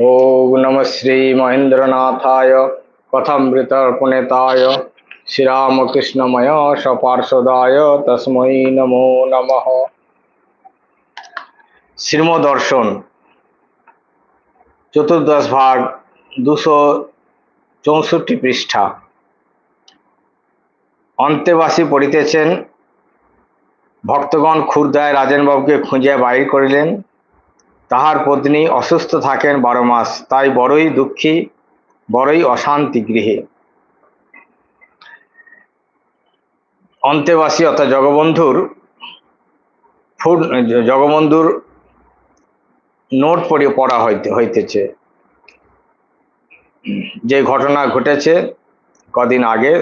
ॐ नमः श्रीमहेन्द्रनाथाय कथमृतर्पणेताय श्रीरामकृष्णमय सपार्षदाय তসমৈ নমো নমঃ শ্রীমদর্শন চতুর্দশ ভাগ দুশো চৌষট্টি পৃষ্ঠা। অন্তেবাসী পড়িতেছেন। ভক্তগণ ক্ষুরদায় রাজেনবাবুকে খুঁজিয়া বাহির করিলেন। তাহার পত্নী অসুস্থ থাকেন বারো মাস, তাই বড়ই দুঃখী, বড়ই অশান্তি গৃহে। অন্তেবাসী অর্থাৎ জগবন্ধুর ফুড জগবন্ধুর নোট পড়ে, পড়া হইতে, হইতেছে। ঘটনা ঘটেছে কদিন আগে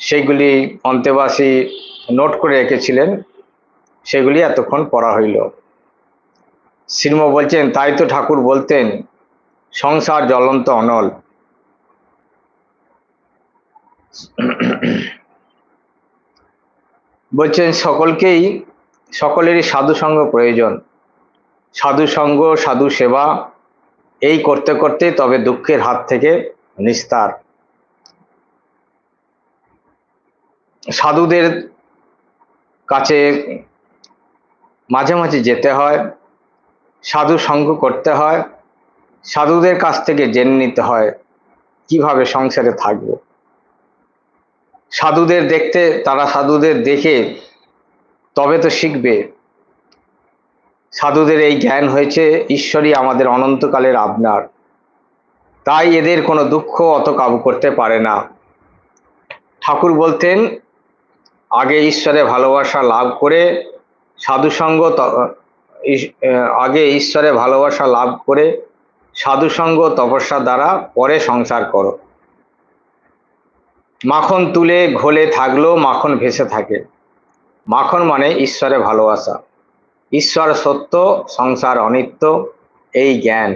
সেগুলি অন্তেবাসী নোট করে রেখেছিলেন, সেগুলি এতক্ষণ পড়া হইল। শ্রীম বলছেন, তাই তো ঠাকুর বলতেন, সংসার জ্বলন্ত অনল। বলছেন, সকলকেই, সকলেরই সাধু সঙ্গ প্রয়োজন। সাধু সঙ্গ সাধু সেবা এই করতে করতে তবে দুঃখের হাত থেকে নিস্তার। সাধুদের কাছে মাঝে মাঝে যেতে হয়, সাধু সঙ্গ করতে হয়, সাধুদের কাছ থেকে জেনে নিতে হয়, কীভাবে সংসারে থাকব। সাধুদের দেখতে, তারা সাধুদের দেখে তবে তো শিখবে। সাধুদের এই জ্ঞান হয়েছে, ঈশ্বরই আমাদের অনন্তকালের আপনার। তাই এদের কোনো দুঃখ অত কাবু করতে পারে না। ঠাকুর বলতেন, আগে ঈশ্বরে ভালোবাসা লাভ করে সাধুসঙ্গ আগে ঈশ্বরে ভালোবাসা লাভ করে সাধুসঙ্গ তপস্যা দ্বারা পরে সংসার করো। মাখন তুলে ঘোলে থাকলেও মাখন ভেসে থাকে। মাখন মানে ঈশ্বরে ভালোবাসা। ঈশ্বর সত্য, সংসার অনিত্য, এই জ্ঞান।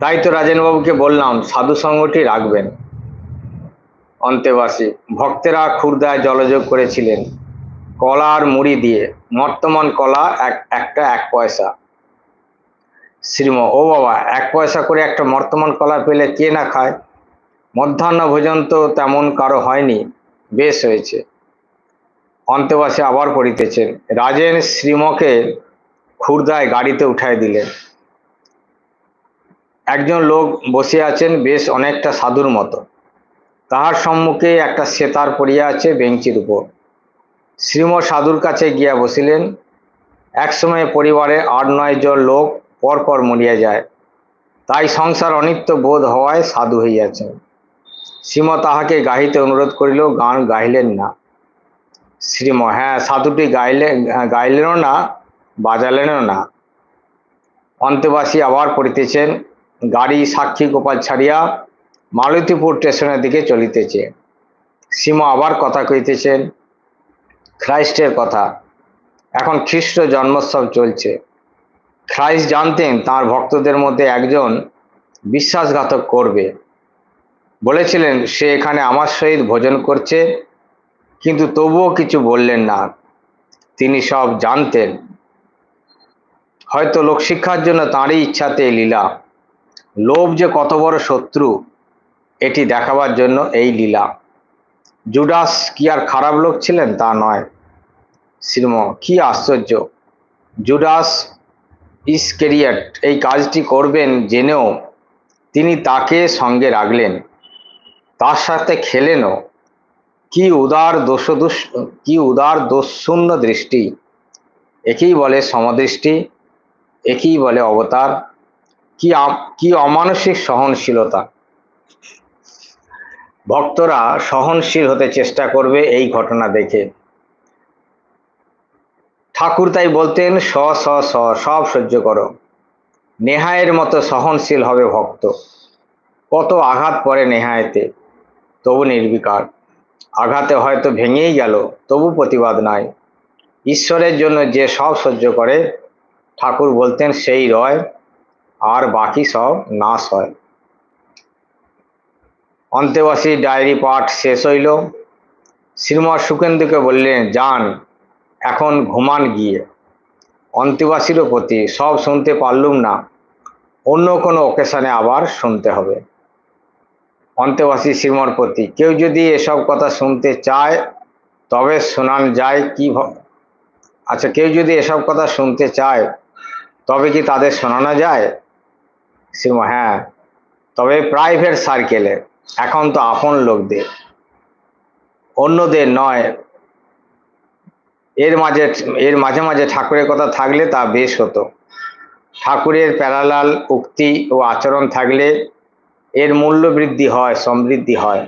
তাই তো রাজেনবাবুকে বললাম সাধুসঙ্গটি রাখবেন। অন্তেবাসী ভক্তেরা ক্ষুরদায় জলযোগ করেছিলেন কলা আর মুড়ি দিয়ে বর্তমান কলা এক, একটা এক পয়সা। শ্রীম, ও বাবা, এক পয়সা করে একটা বর্তমান কলা পেলে কে না খায়? মধ্যাহ্ন ভোজন তো তেমন কারও হয়নি, বেশ হয়েছে। অন্তেবাসী আবার পড়িতেছেন রাজেন শ্রীমকে ক্ষুরদায় গাড়িতে উঠাই দিলেন। একজন লোক বসে আছেন, বেশ অনেকটা সাধুর মতো। তাহার সম্মুখে একটা সেতার পড়িয়া আছে বেঞ্চির উপর। শ্রীম সাধুর কাছে গিয়া বসিলেন। একসময় পরিবারে আট নয় জন লোক পরপর মরিয়া যায়। তাই সংসার অনিত্য বোধ হওয়ায় সাধু হইয়াছেন। শ্রীম তাহাকে গাহিতে অনুরোধ করিল, গান গাইলেন না। শ্রীম হ্যাঁ সাধুটি গাইলে গাইলেনও না, বাজালেনও না। অন্তেবাসী আবার পড়িতেছেন, গাড়ি, সাক্ষী, গোপাল ছাড়িয়া মালতীপুর স্টেশনের দিকে চলিতেছে। শ্রীম আবার কথা কইতেছেন, খ্রাইস্টের কথা, এখন খ্রিস্ট জন্মোৎসব চলছে। খ্রাইস্ট জানতেন তার ভক্তদের মধ্যে একজন বিশ্বাসঘাতক করবে। বলেছিলেন, সে এখানে আমার সহিত ভোজন করছে কিন্তু তবুও কিছু বললেন না। তিনি সব জানতেন। হয়তো লোকশিক্ষার জন্য তাঁরই ইচ্ছাতে লীলা। লোভ যে কত বড় শত্রু, এটি দেখাবার জন্য এই লীলা। জুডাস কি আর খারাপ লোক ছিলেন তা নয়। শ্রীম, কি আশ্চর্য। জুডাস ইস ইসকেরিয়াট, এই কাজটি করবেন জেনেও তিনি তাকে সঙ্গে রাখলেন। তার সাথে খেলেনও। কি উদার দোষদুষ কি উদার দোষশূন্য দৃষ্টি? একেই বলে সমদৃষ্টি, একেই বলে অবতার, কি কি অমানসিক সহনশীলতা? ভক্তরা সহনশীল হতে চেষ্টা করবে এই ঘটনা দেখে। ঠাকুর তাই বলতেন, স স স, সব সহ্য করো। নেহায়ের মতো সহনশীল হবে ভক্ত। কত আঘাত পড়ে নেহায়েতে, তবু নির্বিকার। আঘাতে হয়তো ভেঙেই গেল, তবু প্রতিবাদ নাই। ঈশ্বরের জন্য যে সব সহ্য করে, ঠাকুর বলতেন সেই রয়, আর বাকি সব নাশ হয়। অন্তেবাসী ডায়েরি পাঠ শেষ হইল। শ্রীমৎ সুখেন্দুকে বললেন, যান, এখন ঘুমান গিয়ে। অন্তেবাসীরও প্রতি, সব শুনতে পারলুম না। অন্য কোনো ওকেশনে আবার শুনতে হবে। অন্তেবাসী শ্রীমর প্রতি। কেউ যদি এসব কথা শুনতে চায়, তবে শোনান যায় কি আচ্ছা কেউ যদি এসব কথা শুনতে চায়, তবে কি তাদের শোনানো যায়? শ্রীম হ্যাঁ। তবে প্রাইভেট সার্কেলে এখন তো আপন লোকদের। অন্যদের নয়। এর মাঝে এর মাঝে মাঝে ঠাকুরের কথা থাকলে তা বেশ হতো। ঠাকুরের প্যারালাল উক্তি ও আচরণ থাকলে এর মূল্য বৃদ্ধি হয়, সমৃদ্ধি হয়।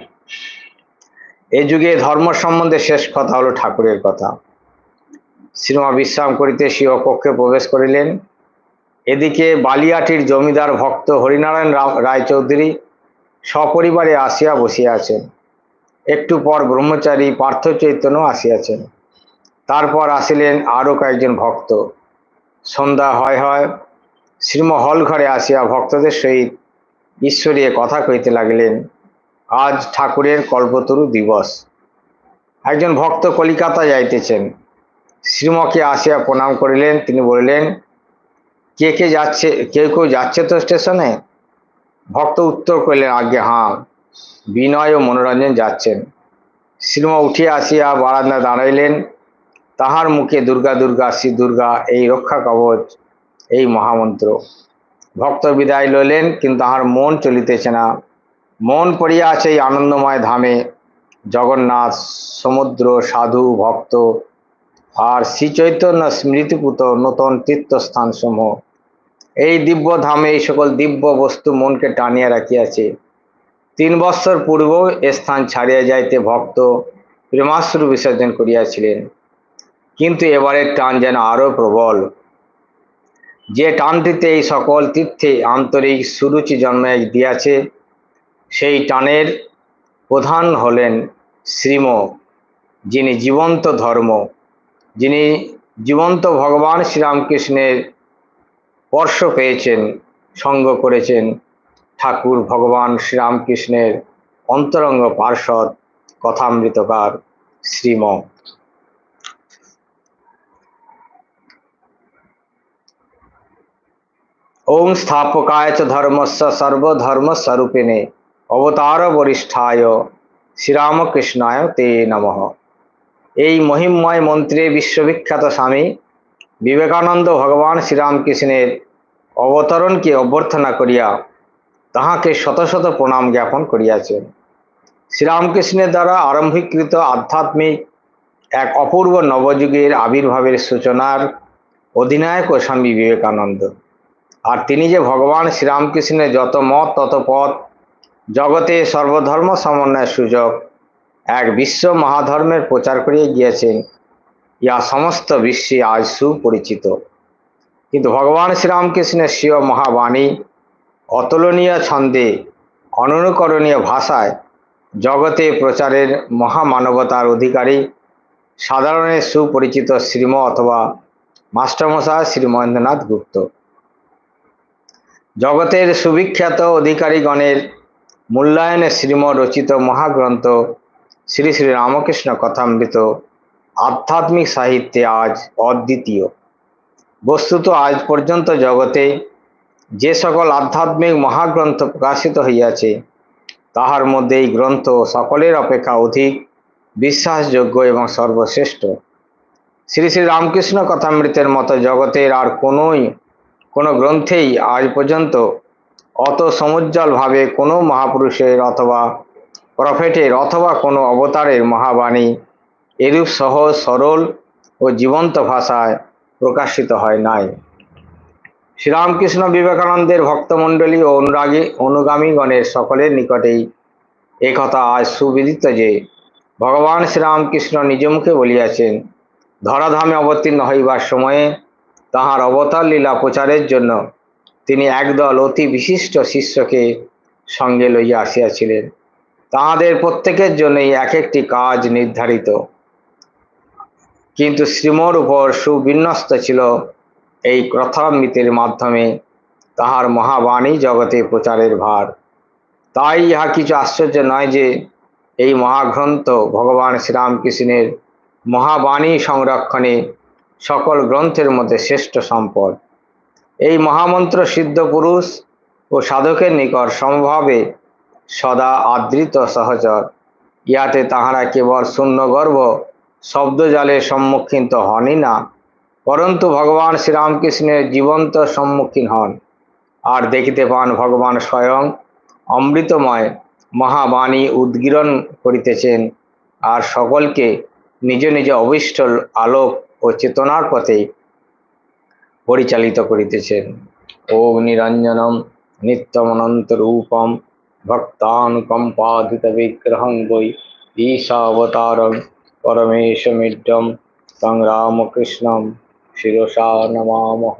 এই যুগে ধর্ম সম্বন্ধে শেষ কথা হলো ঠাকুরের কথা। শ্রীমা বিশ্রাম করিতে স্বীয় কক্ষে প্রবেশ করিলেন। এদিকে বালিয়াটির জমিদার ভক্ত হরিনারায়ণ রায়চৌধুরী সপরিবারে আসিয়া বসিয়া আছেন। একটু পর ব্রহ্মচারী পার্থ চৈতন্য আসিয়াছেন। তারপর আসিলেন আরও কয়েকজন ভক্ত। সন্ধ্যা হয় হয় শ্রীম হল ঘরে আসিয়া ভক্তদের সহিত ঈশ্বরীয় কথা কইতে লাগিলেন, আজ ঠাকুরের কল্পতরু দিবস। একজন ভক্ত কলিকাতা যাইতেছেন। শ্রীমকে আসিয়া প্রণাম করিলেন, তিনি বলিলেন, কে কে যাচ্ছে, কেউ কেউ যাচ্ছে তো স্টেশনে? ভক্ত উত্তর করিলেন, আজ্ঞে, হাঁ, বিনয় ও মনোরঞ্জন যাচ্ছেন। শ্রীম উঠিয়া আসিয়া বারান্দা দাঁড়াইলেন। তাহার মুখে দুর্গা দুর্গা, শ্রী দুর্গা, এই রক্ষা কবচ এই মহামন্ত্র। ভক্ত বিদায় লইলেন, কিন্তু তাহার মন চলিতেছে না। মন পড়িয়া আছে এই আনন্দময় ধামে। জগন্নাথ, সমুদ্র, সাধু, ভক্ত আর শ্রী চৈতন্য স্মৃতিপুত নতুন তীর্থস্থান সমূহ এই দিব্য ধামে এই সকল দিব্য বস্তু মনকে টানিয়া রাখিয়াছে। তিন বৎসর পূর্বেও এ স্থান ছাড়িয়া যাইতে ভক্ত প্রেমাশ্রু বিসর্জন করিয়াছিলেন। কিন্তু এবারের টান যেন আরও প্রবল। যে টানটিতে এই সকল তীর্থে আন্তরিক সুরুচি জন্মে দিয়াছে, সেই টানের প্রধান হলেন শ্রীম, যিনি জীবন্ত ধর্ম, যিনি জীবন্ত ভগবান শ্রীরামকৃষ্ণের স্পর্শ পেয়েছেন, সঙ্গ করেছেন, ঠাকুর ভগবান শ্রীরামকৃষ্ণের অন্তরঙ্গ পার্ষদ কথামৃতকার শ্রীম। ওং স্থাপকায় চ ধর্মস্য সর্বধর্মস্বরূপিণে অবতার বরিষ্ঠায় শ্রীরামকৃষ্ণায় তে নমঃ। এই মহিমময় মন্ত্রে বিশ্ববিখ্যাত স্বামী বিবেকানন্দ ভগবান শ্রীরামকৃষ্ণের অবতরণকে অভ্যর্থনা করিয়া তাহাকে শত শত প্রণাম জ্ঞাপন করিয়াছেন। শ্রীরামকৃষ্ণের দ্বারা আরম্ভীকৃত আধ্যাত্মিক এক অপূর্ব নবযুগের আবির্ভাবের সূচনার অধিনায়ক ও স্বামী বিবেকানন্দ। আর তিনি যে ভগবান শ্রীরামকৃষ্ণের যত মত, তত পথ, জগতে সর্বধর্ম সমন্বয়ের সুযোগ, এক বিশ্ব মহাধর্মের প্রচার করিয়ে গিয়েছেন ইয়া সমস্ত বিশ্বে আজ সুপরিচিত। কিন্তু ভগবান শ্রীরামকৃষ্ণের স্বীয় মহাবাণী, অতুলনীয় ছন্দে, অনুকরণীয় ভাষায়, জগতে প্রচারের মহামানবতার অধিকারী, সাধারণের সুপরিচিত শ্রীম অথবা মাস্টারমশাই শ্রী মহেন্দ্রনাথ গুপ্ত। জগতের সুবিখ্যাত অধিকারীগণের মূল্যায়নে শ্রীম রচিত মহাগ্রন্থ শ্রী শ্রী রামকৃষ্ণ কথামৃত আধ্যাত্মিক সাহিত্যে আজ অদ্বিতীয়। বস্তুত আজ পর্যন্ত জগতে যে সকল আধ্যাত্মিক মহাগ্রন্থ প্রকাশিত হইয়াছে, তাহার মধ্যে এই গ্রন্থ সকলের অপেক্ষা অধিক বিশ্বাসযোগ্য এবং সর্বশ্রেষ্ঠ। শ্রী শ্রী রামকৃষ্ণ কথামৃতের মতো জগতের আর কোনোই কোনো গ্রন্থেই আজ পর্যন্ত অত সমুজ্জ্বলভাবে কোনো মহাপুরুষের অথবা প্রফেটের অথবা কোনো অবতারের মহাবাণী এরূপ সহজ সরল ও জীবন্ত ভাষায় প্রকাশিত হয় নাই। শ্রীরামকৃষ্ণ বিবেকানন্দের ভক্তমণ্ডলী ও অনুরাগী অনুগামীগণের সকলের নিকটেই একথা আজ সুবিদিত যে ভগবান শ্রীরামকৃষ্ণ নিজ মুখে বলিয়াছেন, ধরাধামে অবতীর্ণ হইবার সময়ে তাহার অবতার লীলা প্রচারের জন্য তিনি একদল অতি বিশিষ্ট শিষ্যকে সঙ্গে লইয়া আসিয়াছিলেন। তাহাদের প্রত্যেকের জন্যই এক একটি কাজ নির্ধারিত। কিন্তু শ্রীমর উপর সুবিন্যস্ত ছিল এই কথামৃতের মাধ্যমে তাহার মহাবাণী জগতে প্রচারের ভার। তাই ইহা কিছু আশ্চর্য নয় যে এই মহাগ্রন্থ ভগবান শ্রীরামকৃষ্ণের মহাবাণী সংরক্ষণে সকল গ্রন্থের মধ্যে শ্রেষ্ঠ সম্পদ। এই মহামন্ত্র সিদ্ধ পুরুষ ও সাধকের নিকট সমভাবে সদা আদৃত সহচর। ইয়াতে তাহারা কেবল শূন্যগর্ভ শব্দজালের সম্মুখীন তো হনই না, পরন্তু ভগবান শ্রীরামকৃষ্ণের জীবন্ত সম্মুখীন হন। আর দেখিতে পান ভগবান স্বয়ং অমৃতময় মহাবাণী উদ্গীরণ করিতেছেন, আর সকলকে নিজ নিজ অভিষ্ট আলোক ও চেতনার পথে পরিচালিত করিতেছেন। ওম নিরঞ্জনম নিত্যমনন্ত রূপম ভক্তানুকম্পাদিত বিগ্রহং বৈ ঈশাবতারং পরমেশমিড্যম তং রামকৃষ্ণম শিরসা নমামহ।